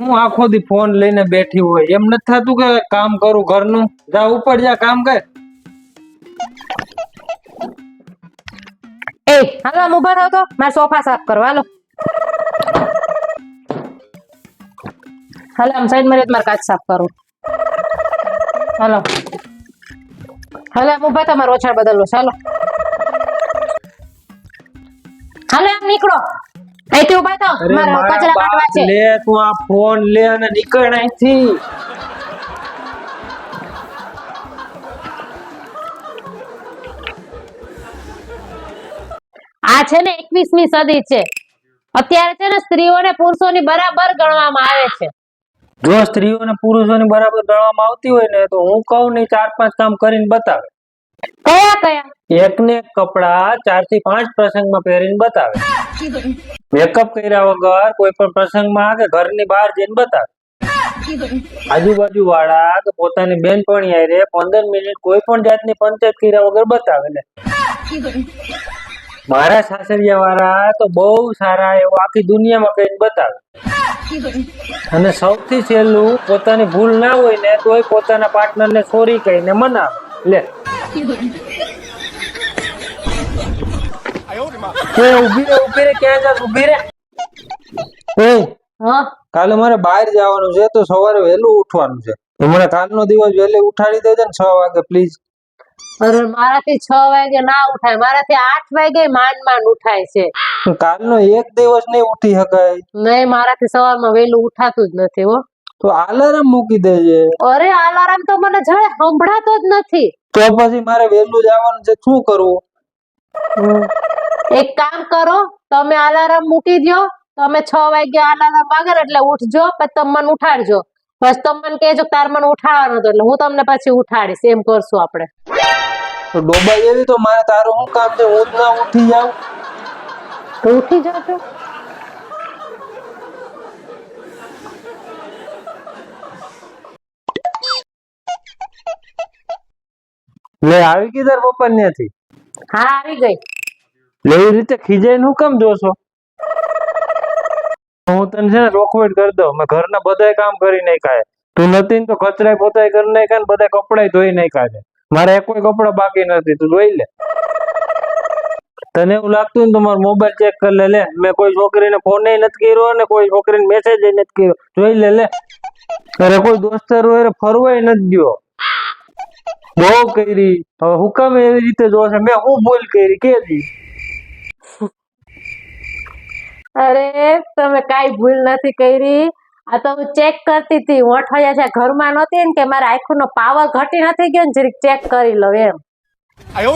હું આખો દી ફોન લઈને બેઠી હોય. એમ નથી થતું કે કામ કરું ઘરનું? જા, ઉપર જા, કામ કર. એ, હાલો ઊભા થાવ તો. મારે સોફા સાફ કરવા, હાલો. હાલો, આમ સાઈડમાં મારે કાચ સાફ કરું હાલો. હાલો, આમ ઊભા તમારે ઓછાળ બદલો ચાલો હાલો, આમ નીકળો. અહીંથી ઊભા થાવ મારા કચરા કાઢવા છે. લે તું આ ફોન લે અને નીકળ અહીંથી. આ છે ને એકવીસમી સદી છે. અત્યારે છે ને સ્ત્રીઓને પુરુષોની બરાબર ગણવામાં આવે છે. જો સ્ત્રીઓને પુરુષોની બરાબર ગણવામાં આવતી હોય ને તો હું કહું ને ચાર પાંચ કામ કરીને બતાવે. કયા કયા? એકને કપડા ચારથી પાંચ પ્રસંગમાં પહેરીને બતાવે. મેકઅપ કર્યા વગર કોઈ પણ પ્રસંગમાં કે ઘરની બહાર જઈને બતાવે. આજુબાજુ વાળા કે પોતાની બેનપણી હારે પંદર મિનિટ કોઈ પણ જાતની પંચાયત કર્યા વગર બતાવે ને મારા સાસરિયા વાળા તો બહુ સારા એવું આખી દુનિયામાં કહીને બતાવે. અને સૌથી છેલ્લું પોતાની ભૂલ ના હોય ને તોય પોતાના પાર્ટનર ને સોરી કહીને મનાવે. લે. કાલે મારે બહાર જવાનું છે તો સવારે વહેલું ઉઠવાનું છે. મને કાલનો દિવસ વહેલે ઉઠાડી દેજે ને છ વાગે પ્લીઝ અરે મારાથી છ વાગે ના ઉઠાય. મારાથી આઠ વાગે માંડ માંડ ઉઠાય છે. કાલનો એક દિવસ નહીં ઉઠી શકાય. નહીં મારાથી સવારમાં વહેલું ઉઠાતું જ નથી હો. તો અલાર્મ મૂકી દેજે. અરે અલાર્મ તો મને જડે સંભળાતો જ નથી. તો પછી મારે વહેલું જવાનું છે શું કરવું? એક કામ કરો તમે અલાર્મ મૂકી દો તમે છ વાગે અલાર્મ વાગે એટલે ઉઠજો પછી તમે મને ઉઠાડજો. બસ તમે મને કહેજો તાર મને ઉઠાડવાનો હતો એટલે હું તમને પછી ઉઠાડીશ એમ કરશું આપણે. તો ડોબા એવી તો મારે તારું શું કામ છે? હું જ ના ઉઠી જાઉં. તો ઉઠી જજો. લે આવી ગઈ તાર પપ્પા ત્યાંથી? હા આવી ગઈ. લે એવી રીતે ખીજાઈ નું કેમ જોશો હું તને છે ને રોકવેટ કરી દઉં. મેં ઘરના બધાય કામ કરી નાખ્યા. તું નથી ને તો કચરાય પોતાય કરી નાખ્યા ને બધા કપડાય ધોઈ નાખ્યા છે. મારે કોઈ કપડા બાકી નથી. તું જોઈ લે. તને એવું લાગતું ને તો મારો મોબાઈલ ચેક કરી લે લે. મેં કોઈ છોકરીને ફોન નથી કર્યો અને કોઈ છોકરીને મેસેજ નથી કર્યો. જોઈ લે લે. અરે કોઈ દોસ્તર હોય ફરવાય નથી ગયો. બહુ કરી. હવે હુકમ એવી રીતે જોશે. મેં હું ભૂલ કરી કેજી અરે તમે કાઈ ભૂલ નથી કરી. આ તો હું ચેક કરતી હતી. ઓઠવાયા છે ઘરમાં નહોતી કે મારા આખું નો પાવર ઘટી નથી ગયો ને જરીક ચેક કરી લઉં એમ. આયો